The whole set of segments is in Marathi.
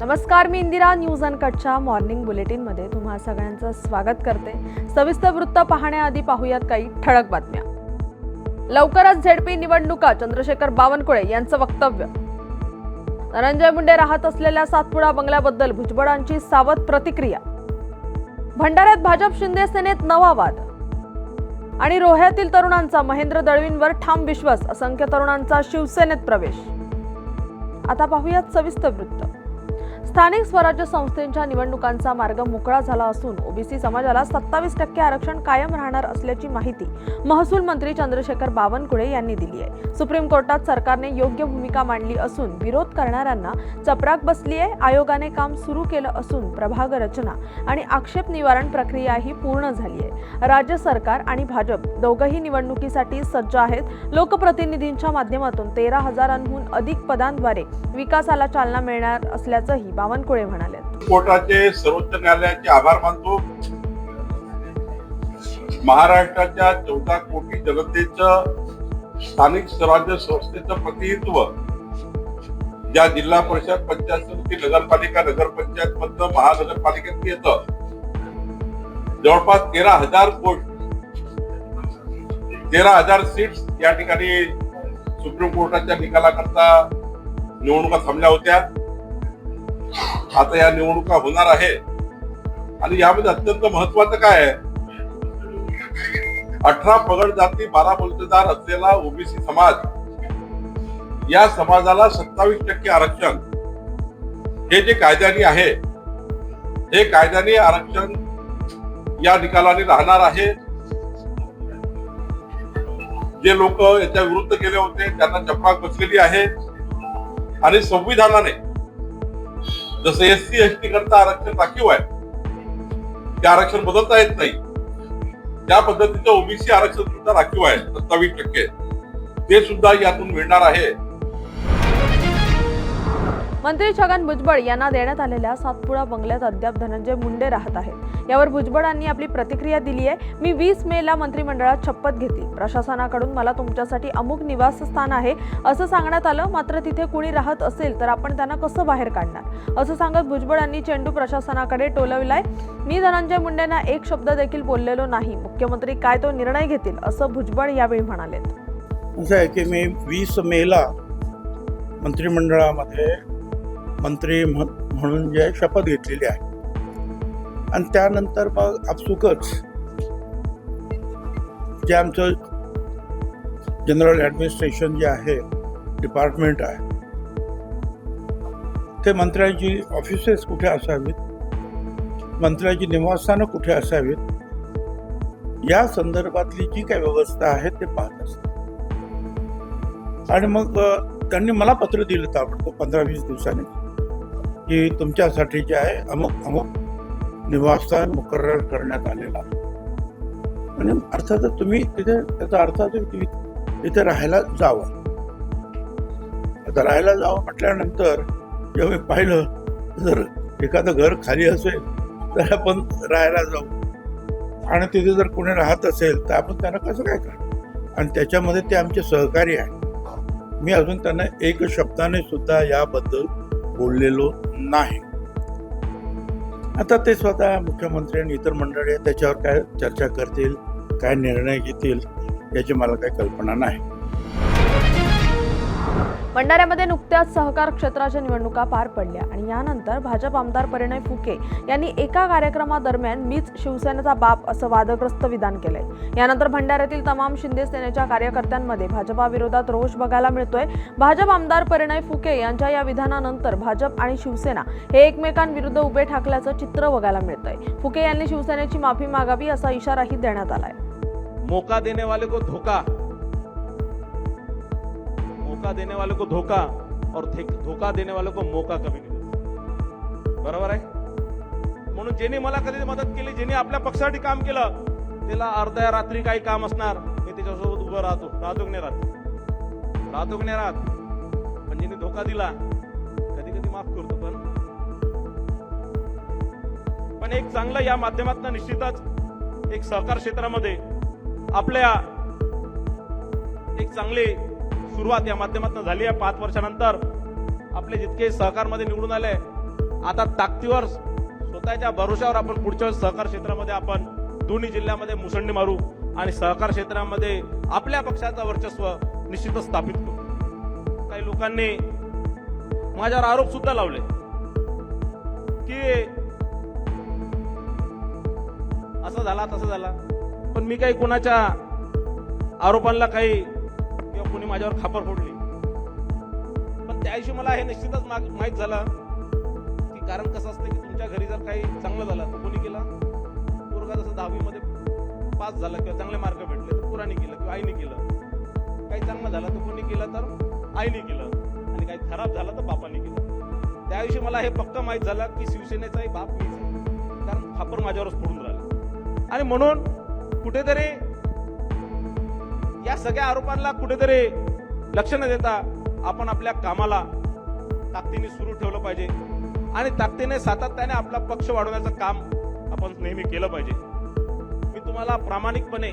नमस्कार मी इंदिरा न्यूज अनकटच्या मॉर्निंग बुलेटिनमध्ये तुम्हा सगळ्यांचं स्वागत करते. सविस्तर वृत्त पाहण्याआधी पाहूयात काही ठळक बातम्या. लवकरच झेडपी निवडणुका चंद्रशेखर बावनकुळे यांचं वक्तव्य. धनंजय मुंडे राहत असलेल्या सातपुडा बंगल्याबद्दल भुजबळांची सावध प्रतिक्रिया. भंडाऱ्यात भाजप शिंदे सेनेत नवा वाद. आणि रोह्यातील तरुणांचा महेंद्र दळवींवर ठाम विश्वास असंख्य तरुणांचा शिवसेनेत प्रवेश. आता पाहूयात सविस्तर वृत्त. स्थानिक स्वराज्य संस्थेच्या निवडणुकांचा मार्ग मोकळा झाला असून ओबीसी समाजाला सत्तावीस टक्के आरक्षण कायम राहणार असल्याची माहिती महसूल मंत्री चंद्रशेखर बावनकुळे यांनी दिली आहे. सुप्रीम कोर्टात सरकारने योग्य भूमिका मांडली असून विरोध करणाऱ्यांना चपराक बसली आहे आयोगाने काम सुरू केलं असून प्रभाग रचना आणि आक्षेप निवारण प्रक्रियाही पूर्ण झाली आहे. राज्य सरकार आणि भाजप दोघंही निवडणुकीसाठी सज्ज आहेत. लोकप्रतिनिधींच्या माध्यमातून तेरा हजारांहून अधिक पदांद्वारे विकासाला चालना मिळणार असल्याचंही बावनकुळे म्हणाले. कोर्टाचे सर्वोच्च न्यायालयाचे आभार मानतो. महाराष्ट्राच्या चौदा कोटी जनतेचं स्थानिक स्वराज्य संस्थेचं प्रतिनिधित्व ज्या जिल्हा परिषद पंचायत समिती नगरपालिका नगरपंचायत मधनं महानगरपालिकेत येतं. जवळपास तेरा हजार कोट तेरा हजार सीट्स या ठिकाणी सुप्रीम कोर्टाच्या निकालाकरता निवडणुका थांबल्या होत्या. आता या निवडणुका होणार आहे आणि यामध्ये अत्यंत महत्वाचं काय आहे? अठरा पगड जाती बारा बलतेदार असलेला ओबीसी समाज या समाजाला सत्तावीस टक्के आरक्षण. हे जे कायद्याने आहे हे कायद्याने आरक्षण या निकालाने राहणार आहे. जे लोक याच्या विरुद्ध गेले होते त्यांना चपराक बसलेली आहे. आणि संविधानाने जसं एस सी एस टी करता आरक्षण राखीव आहे ते आरक्षण बदलता येत नाही. त्या पद्धतीचं ओबीसी आरक्षण सुद्धा राखीव आहे सत्तावीस टक्के. ते सुद्धा यातून मिळणार आहे. मंत्री छगन भुजबळ यांना देण्यात आलेल्या सातपुडा बंगल्यात अद्याप धनंजय मुंडे राहत आहेत. यावर भुजबळांनी आपली प्रतिक्रिया दिली आहे. मी वीस मे ला मंत्रिमंडळात शपथ घेतली. प्रशासनाकडून मला तुमच्यासाठी अमुक निवासस्थान आहे असं सांगण्यात आलं. मात्र तिथे कुणी राहत असेल तर आपण त्यांना कसं बाहेर काढणार? असं सांगत भुजबळांनी चेंडू प्रशासनाकडे टोलविलाय. मी धनंजय मुंडेंना एक शब्द देखील बोललेलो नाही. मुख्यमंत्री काय तो निर्णय घेतील असं भुजबळ यावेळी म्हणाले असं आहे की मी वीस मेला मंत्रिमंडळामध्ये मंत्री म्हणून जे शपथ घेतलेली आहे. आणि त्यानंतर मग आपसुकच जे आमचं जनरल ॲडमिनिस्ट्रेशन जे आहे डिपार्टमेंट आहे ते मंत्र्यांची ऑफिसेस कुठे असावीत? मंत्र्यांची निवासस्थानं कुठे असावीत? या संदर्भातली जी काही व्यवस्था आहे ते पाहत असतात. आणि मग त्यांनी मला पत्र दिलं ताबडतोब पंधरा वीस दिवसांनी. की तुमच्यासाठी जे आहे अमुक अमुक निवासस्थान मुकर्र करण्यात आलेला आणि अर्थातच तुम्ही तिथे त्याचा अर्थ तुम्ही इथे तिथे राहायला जावं. आता राहायला जावं म्हटल्यानंतर जेव्हा मी पाहिलं जर एखादं घर खाली असेल तर आपण राहायला जाऊ. आणि तिथे जर कोणी राहत असेल तर आपण त्यांना कसं काय करणार आणि त्याच्यामध्ये ते आमचे सहकारी आहे मी अजून त्यांना एक शब्दाने सुद्धा याबद्दल बोललेलो नाही. आता ते स्वतः मुख्यमंत्री आणि इतर मंडळी त्याच्यावर काय चर्चा करतील काय निर्णय घेतील याची मला काही कल्पना नाही. भंडाऱ्यामध्ये नुकत्याच सहकार क्षेत्राच्या निवडणुका पार पडल्या आणि यानंतर भाजप आमदार परिणय फुके यांनी एका कार्यक्रमादरम्यान मीच शिवसेनेचा बाप असं वादग्रस्त विधान केलंय. यानंतर भंडाऱ्यातील तमाम शिंदे सेनेच्या कार्यकर्त्यांमध्ये भाजपाविरोधात रोष बघायला मिळतोय. भाजप आमदार परिणय फुके यांच्या या विधानानंतर भाजप आणि शिवसेना हे एकमेकांविरुद्ध उभे ठाकल्याचं चित्र बघायला मिळतंय. फुके यांनी शिवसेनेची माफी मागावी असा इशाराही देण्यात आलाय. मौका देने वाले को धोखा देने वाले को धोखा और धोका देने वाले को मौका कभी नाही बरोबर आहे म्हणून ज्यांनी मला कधी मदत केली ज्यांनी आपल्या पक्षासाठी काम केलं त्याला अर्ध्या रात्री काही काम असणार. मी त्याच्यासोबत उभं राहतो. राहतो की नाही राहत. राहतो की नाही राहत. पण ज्यांनी धोका दिला कधी कधी माफ करतो पण. पण एक चांगलं या माध्यमातून निश्चितच एक सहकार क्षेत्रामध्ये आपल्या एक चांगली सुरुवात या माध्यमातून झाली आहे. पाच वर्षानंतर आपले जितके सहकारमध्ये निवडून आले आता ताकदीवर स्वतःच्या भरोशावर आपण पुढच्या वेळेस सहकार क्षेत्रामध्ये आपण दोन्ही जिल्ह्यामध्ये मुसंडी मारू आणि सहकार क्षेत्रामध्ये आपल्या पक्षाचं वर्चस्व निश्चितच स्थापित करू. काही लोकांनी माझ्यावर आरोप सुद्धा लावले की असं झाला तसं झाला. पण मी काही कोणाच्या आरोपांना काही किंवा कोणी माझ्यावर खापर फोडली. पण त्या दिवशी मला हे निश्चितच माहीत झालं की कारण कसं असतं की तुमच्या घरी जर काही चांगलं झालं तर कोणी केलं? पोरगा जसं दहावीमध्ये पास झाला किंवा चांगले मार्क भेटले तर पुराने केलं किंवा आईने केलं. काही चांगलं झालं तर कोणी केलं तर आईने केलं. आणि काही खराब झालं तर बापाने केलं. त्या दिवशी मला हे पक्क माहीत झालं की शिवसेनेचाही बाप मीच आहे. कारण खापर माझ्यावरच फोडून राहिला. आणि म्हणून कुठेतरी या सगळ्या आरोपांना कुठेतरी लक्ष न देता आपण आपल्या कामाला ताकदीने सुरू ठेवलं पाहिजे. आणि ताकदीने सातत्याने आपला पक्ष वाढवण्याचं काम आपण नेहमी केलं पाहिजे. मी तुम्हाला प्रामाणिकपणे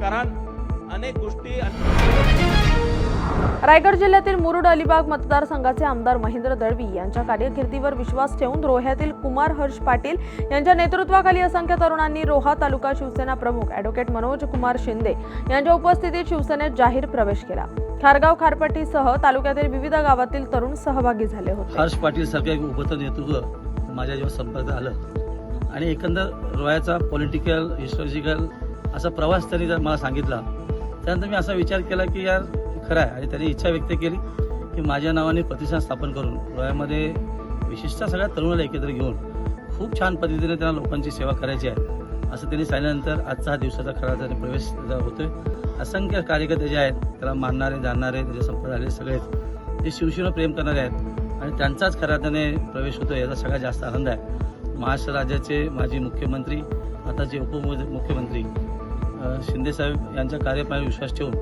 कारण अनेक गोष्टी रायगड जिल्ह्यातील मुरुड अलिबाग मतदारसंघाचे आमदार महेंद्र दळवी यांच्या कार्यकिर्दीवर विश्वास ठेवून रोह्यातील कुमार हर्ष पाटील यांच्या नेतृत्वाखाली असंख्य तरुणांनी रोहा तालुका शिवसेना प्रमुख ॲडव्होकेट मनोज कुमार शिंदे यांच्या उपस्थितीत शिवसेनेत जाहीर प्रवेश केला. खारगाव खारपट्टीसह तालुक्यातील विविध गावातील तरुण सहभागी झाले होते. हर्ष पाटील सारखं उपस्थित नेतृत्व माझ्या जेव्हा संपर्क आलं. आणि एकंदर रोह्याचा पॉलिटिकल हिस्टॉलॉजिकल असा प्रवास त्यांनी जर मला सांगितला त्यानंतर मी असा विचार केला की यार खरं आहे. आणि त्यांनी इच्छा व्यक्त केली की माझ्या नावाने प्रतिष्ठान स्थापन करून रोयामध्ये विशिष्ट सगळ्या तरुणाला एकत्र घेऊन खूप छान पद्धतीने त्यांना लोकांची सेवा करायची आहे. असं त्यांनी सांगितल्यानंतर आजचा हा दिवसाचा खरा त्याने प्रवेश होतोय. असंख्य कार्यकर्ते जे आहेत त्याला मानणारे जाणणारे त्याचे संपर्क आलेले सगळे आहेत शिवशिवनं प्रेम करणारे आहेत. आणि त्यांचाच खऱ्या त्याने प्रवेश होतो याचा सगळ्यात जास्त आनंद आहे. महाराष्ट्र राज्याचे माजी मुख्यमंत्री आताचे उपमुख्यमंत्री शिंदेसाहेब यांच्या कार्यपाळी विश्वास ठेवून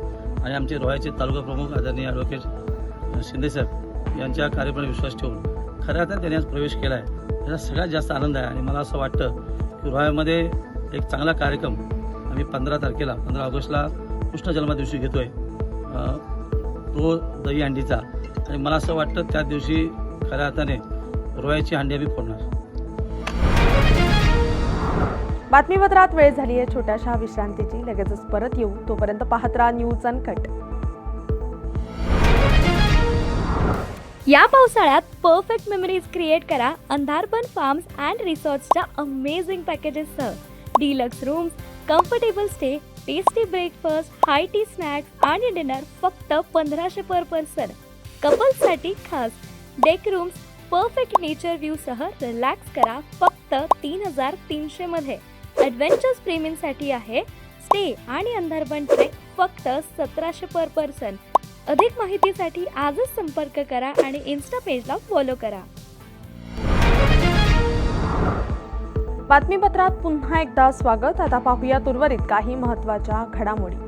आणि आमचे रोह्याचे तालुका प्रमुख आदरणीय ॲडव्होकेट शिंदेसाहेब यांच्या कार्यपणे विश्वास ठेवून खऱ्या अर्थाने त्यांनी आज प्रवेश केला आहे याचा सगळ्यात जास्त आनंद आहे आणि मला असं वाटतं की रोह्यामध्ये एक चांगला कार्यक्रम आम्ही पंधरा तारखेला पंधरा ऑगस्टला कृष्ण जन्मदिवशी घेतो आहे तो दही हंडीचा आणि मला असं वाटतं त्या दिवशी खऱ्या अर्थाने रोयाची हंडी आम्ही फोडणार. बातमीपत्रात वेळ झाली आहे. छोट्याशा विश्रांतीची. लगेचच परत येऊ. तोपर्यंत पाहत राहा न्यूज अनकट या पावसाळ्यात परफेक्ट मेमरीज क्रिएट करा. अंधारबन फार्म्स अँड रिसॉर्ट्सच्या amazing पॅकेजेससह deluxe rooms comfortable stay tasty breakfast high tea snacks आणि डिनर फक्त पंधराशे पर पर्सन कपल्ससाठी खास. डेक रूम्स परफेक्ट नेचर व्ह्यूसह रिलॅक्स करा फक्त तीन हजार तीनशेमध्ये ॲडव्हेंचर्स प्रेमींसाठी आहे. स्टे आणि अंधारबन ट्रेक फक्त सतराशे पर पर्सन अधिक माहितीसाठी आजच संपर्क करा आणि इन्स्टा पेजला फॉलो करा. बातमीपत्रात पुन्हा एकदा स्वागत. आता पाहूयात उर्वरित काही महत्त्वाच्या घडामोडी.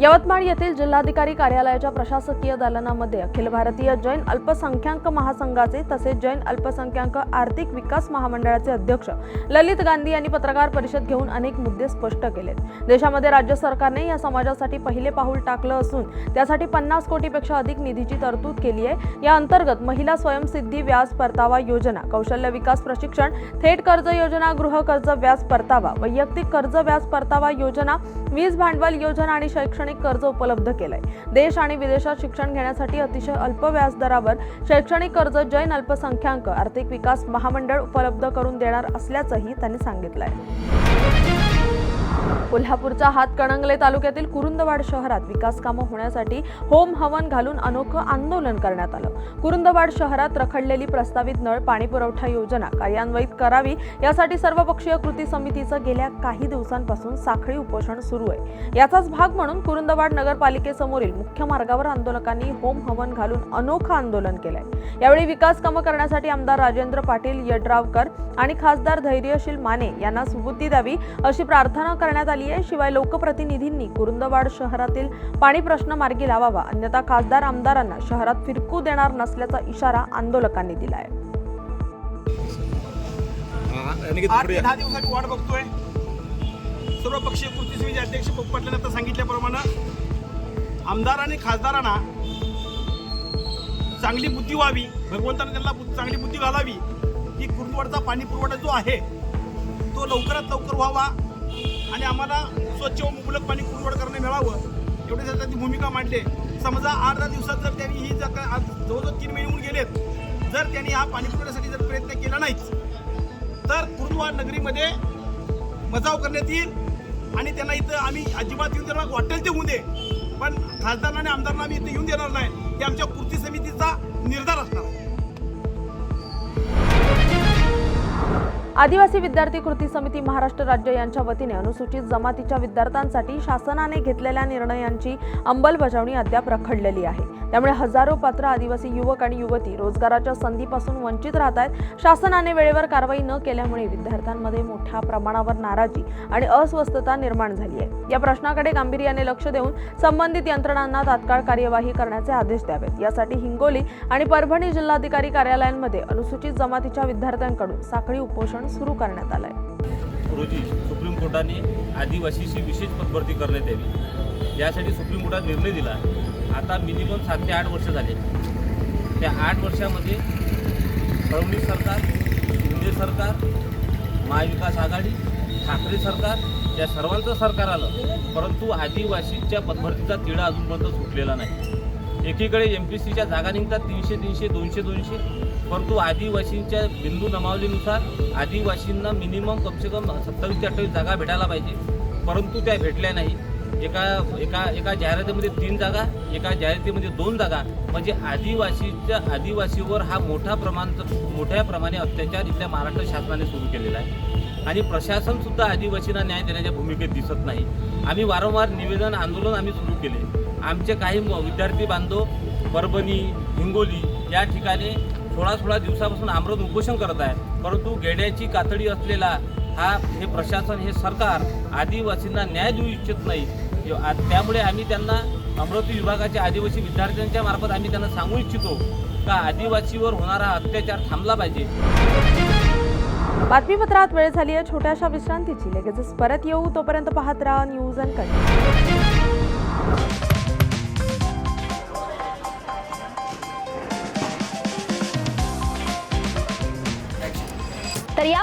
यवतमाळ येथील जिल्हाधिकारी कार्यालयाच्या प्रशासकीय दालनामध्ये अखिल भारतीय जैन अल्पसंख्याक महासंघाचे तसेच जैन अल्पसंख्याक आर्थिक विकास महामंडळाचे अध्यक्ष ललित गांधी यांनी पत्रकार परिषद घेऊन अनेक मुद्दे स्पष्ट केलेत. देशामध्ये राज्य सरकारने या समाजासाठी पहिले पाऊल टाकलं असून त्यासाठी पन्नास कोटीपेक्षा अधिक निधीची तरतूद केली आहे. या अंतर्गत महिला स्वयंसिद्धी व्याज परतावा योजना कौशल्य विकास प्रशिक्षण थेट कर्ज योजना गृह कर्ज व्याज परतावा वैयक्तिक कर्ज व्याज परतावा योजना वीज भांडवल योजना आणि शैक्षणिक कर्ज उपलब्ध केलंय. देश आणि विदेशात शिक्षण घेण्यासाठी अतिशय अल्प व्याजदरावर शैक्षणिक कर्ज जैन अल्पसंख्याक आर्थिक विकास महामंडळ उपलब्ध करून देणार असल्याचंही त्यांनी सांगितलंय. कोल्हापूरच्या हातकणंगले तालुक्यातील कुरुंदवाड शहरात विकास कामं होण्यासाठी होम हवन घालून अनोखं आंदोलन करण्यात आलं. कुरुंदवाड शहरात रखडलेली प्रस्तावित नळ पाणी पुरवठा योजना कार्यान्वित करावी यासाठी सर्वपक्षीय कृती समितीचं गेल्या काही दिवसांपासून साखळी उपोषण सुरू आहे. याचाच भाग म्हणून कुरुंदवाड नगरपालिकेसमोरील मुख्य मार्गावर आंदोलकांनी होम हवन घालून अनोखं आंदोलन केलंय. यावेळी विकास कामं करण्यासाठी आमदार राजेंद्र पाटील यड्रावकर आणि खासदार धैर्यशील माने यांना सुबुद्धी द्यावी अशी प्रार्थना करण्यात आली आहे. शिवाय लोकप्रतिनिधींनी कुरुंदवाड शहरातील पाणी प्रश्न मार्गी लावावा. अन्यथा खासदार आमदारांना शहरात फिरकू देणार नसल्याचा इशारा आंदोलकांनी दिला आहे दहा दिवसाची वाट बघतोय. सर्व पक्षीय कृती समिती अध्यक्ष पोपटल्यानं आता सांगितल्याप्रमाणे आमदार आणि खासदारांना चांगली बुद्धी व्हावी भगवंताने त्यांना चांगली बुद्धी घालावी की कुरुंदवाडचा पाणी पुरवठा जो आहे तो लवकरात लवकर व्हावा. आणि आम्हाला स्वच्छ व मुबलक पाणी पुरवड करणं मिळावं एवढी जर त्यांची भूमिका मांडली. समजा आठ दहा दिवसात जर त्यांनी ही जर का- आज जवळजवळ तीन महिने होऊन गेलेत जर त्यांनी हा पाणी पुरवठ्यासाठी जर प्रयत्न केला नाहीच तर कुरुंदवाड नगरीमध्ये बचाव करण्यात येईल आणि त्यांना इथं आम्ही अजिबात येऊन देणार वाटेल ते होऊ दे. पण खासदारांना आणि आमदारांना आम्ही इथं येऊन देणार नाही. हे आमच्या कृती समितीचा निर्धार असणार. आदिवासी विद्यार्थी कृती समिती महाराष्ट्र राज्य यांच्या वतीने अनुसूचित जमातीच्या विद्यार्थ्यांसाठी शासनाने घेतलेल्या निर्णयांची अंमलबजावणी अद्याप रखडलेली आहे. त्यामुळे हजारो पात्र आदिवासी युवक आणि युवती रोजगाराच्या संधीपासून वंचित राहत आहेत शासनाने वेळेवर कारवाई न केल्यामुळे विद्यार्थ्यांमध्ये मोठ्या प्रमाणावर नाराजी आणि अस्वस्थता निर्माण झाली आहे. या प्रश्नाकडे गांभीर्याने लक्ष देऊन संबंधित यंत्रणांना तात्काळ कार्यवाही करण्याचे आदेश द्यावेत. यासाठी हिंगोली आणि परभणी जिल्हाधिकारी कार्यालयांमध्ये अनुसूचित जमातीच्या विद्यार्थ्यांकडून साखळी उपोषण सुरू करण्यात आलंय. रोजी सुप्रीम कोर्टाने आदिवासीशी विशेष पदभरती करण्यात यावी. यासाठी सुप्रीम कोर्टात निर्णय दिला. आता मिनिमम सात ते आठ वर्ष झाले. त्या आठ वर्षामध्ये फडणवीस सरकार शिंदे सरकार महाविकास आघाडी ठाकरे सरकार या सर्वांचं सरकार आलं. परंतु आदिवासीच्या पदभरतीचा तिढा अजूनपर्यंत सुटलेला नाही. एकीकडे एम पी सीच्या जागा निघतात तीनशे तीनशे दोनशे दोनशे. परंतु आदिवासींच्या बिंदू नमावलीनुसार आदिवासींना मिनिमम कमसे कम सत्तावीस ते अठ्ठावीस जागा भेटायला पाहिजे. परंतु त्या भेटल्या नाही. एका एका एका जाहिरातीमध्ये तीन जागा एका जाहिरातीमध्ये दोन जागा. म्हणजे आदिवासीच्या आदिवासीवर हा मोठा प्रमाण मोठ्या प्रमाणे अत्याचार इथल्या महाराष्ट्र शासनाने सुरू केलेला आहे. आणि प्रशासनसुद्धा आदिवासींना न्याय देण्याच्या भूमिकेत दिसत नाही. आम्ही वारंवार निवेदन आंदोलन आम्ही सुरू केले. आमचे काही म- विद्यार्थी बांधव परभणी हिंगोली या ठिकाणी सोळा सोळा दिवसापासून आमरण उपोषण करत आहे परंतु गेड्याची कातडी असलेला हा हे प्रशासन हे सरकार आदिवासींना न्याय देऊ इच्छित नाही. त्यामुळे आम्ही त्यांना अमरावती विभागाच्या आदिवासी विद्यार्थ्यांच्या मार्फत आम्ही त्यांना सांगू इच्छितो का आदिवासीवर होणारा अत्याचार थांबला पाहिजे. बातमीपत्रात वेळ झाली आहे छोट्याशा विश्रांतीची. लगेचच परत येऊ. तोपर्यंत पाहत राहा न्यूज अँड कट तर या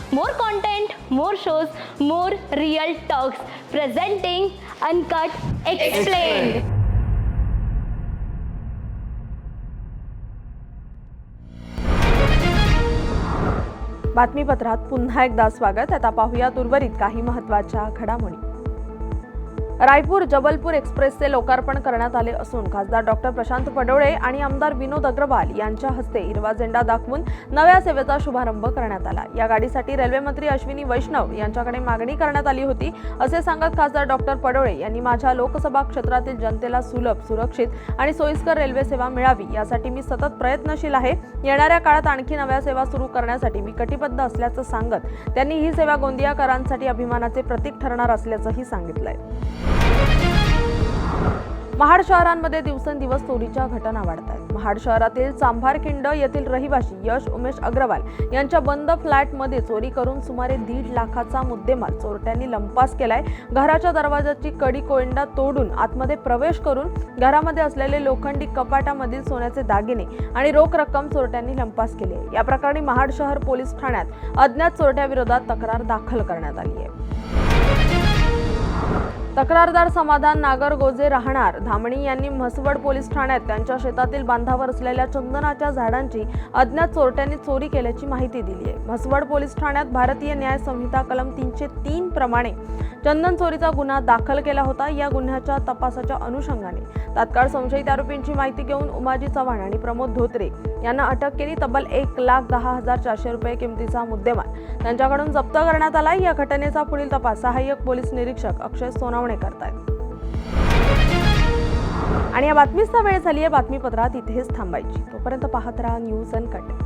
More content more shows more real talks presenting uncut explain बातमीपत्रात पुन्हा एकदा स्वागत. आता पाहूया उर्वरित काही महत्त्वाच्या घडामोडी. रायपूर जबलपूर एक्सप्रेसचे लोकार्पण करण्यात आले असून खासदार डॉक्टर प्रशांत पडोळे आणि आमदार विनोद अग्रवाल यांच्या हस्ते हिरवा झेंडा दाखवून नव्या सेवेचा शुभारंभ करण्यात आला. या गाडीसाठी रेल्वे मंत्री अश्विनी वैष्णव यांच्याकडे मागणी करण्यात आली होती असे सांगत खासदार डॉक्टर पडोळे यांनी माझ्या लोकसभा क्षेत्रातील जनतेला सुलभ सुरक्षित आणि सोयीस्कर रेल्वे सेवा मिळावी यासाठी मी सतत प्रयत्नशील आहे. येणाऱ्या काळात आणखी नव्या सेवा सुरू करण्यासाठी मी कटिबद्ध असल्याचं सांगत त्यांनी ही सेवा गोंदियाकरांसाठी अभिमानाचे प्रतीक ठरणार असल्याचंही सांगितलंय. महाड शहरांमध्ये दिवसेंदिवस चोरीच्या घटना वाढत आहेत महाड शहरातील चांभारखिंड येथील रहिवासी यश उमेश अग्रवाल यांच्या बंद फ्लॅटमध्ये चोरी करून सुमारे दीड लाखाचा मुद्देमाल चोरट्यांनी लंपास केलाय. घराच्या दरवाजाची कडी कोयंडा तोडून आतमध्ये प्रवेश करून घरामध्ये असलेले लोखंडी कपाटामधील सोन्याचे दागिने आणि रोख रक्कम चोरट्यांनी लंपास केली आहे. या प्रकरणी महाड शहर पोलीस ठाण्यात अज्ञात चोरट्याविरोधात तक्रार दाखल करण्यात आली आहे. तक्रारदार समाधान नागरगोजे राहणार. धामणी यांनी म्हसवड पोलीस ठाण्यात त्यांच्या शेतातील बांधावर असलेल्या चंदनाच्या झाडांची अज्ञात चोरट्यांनी चोरी केल्याची माहिती दिली आहे. म्हसवड पोलीस ठाण्यात भारतीय न्याय संहिता कलम तीनशे तीन प्रमाणे चंदन चोरीचा गुन्हा दाखल केला होता. या गुन्ह्याच्या तपासाच्या अनुषंगाने. तात्काळ संशयित आरोपींची माहिती घेऊन उमाजी चव्हाण आणि प्रमोद धोत्रे. यांना अटक केली. तब्बल एक लाख दहा हजार चारशे रुपये किमतीचा मुद्देमाल. त्यांच्याकडून जप्त करण्यात आला या घटनेचा पुढील तपास सहाय्यक पोलीस निरीक्षक अक्षय सोनावणे करतायत. आणि या बातमीचा वेळ झाली आहे बातमीपत्रात इथेच थांबायची. तोपर्यंत पाहत राहा न्यूज अनकट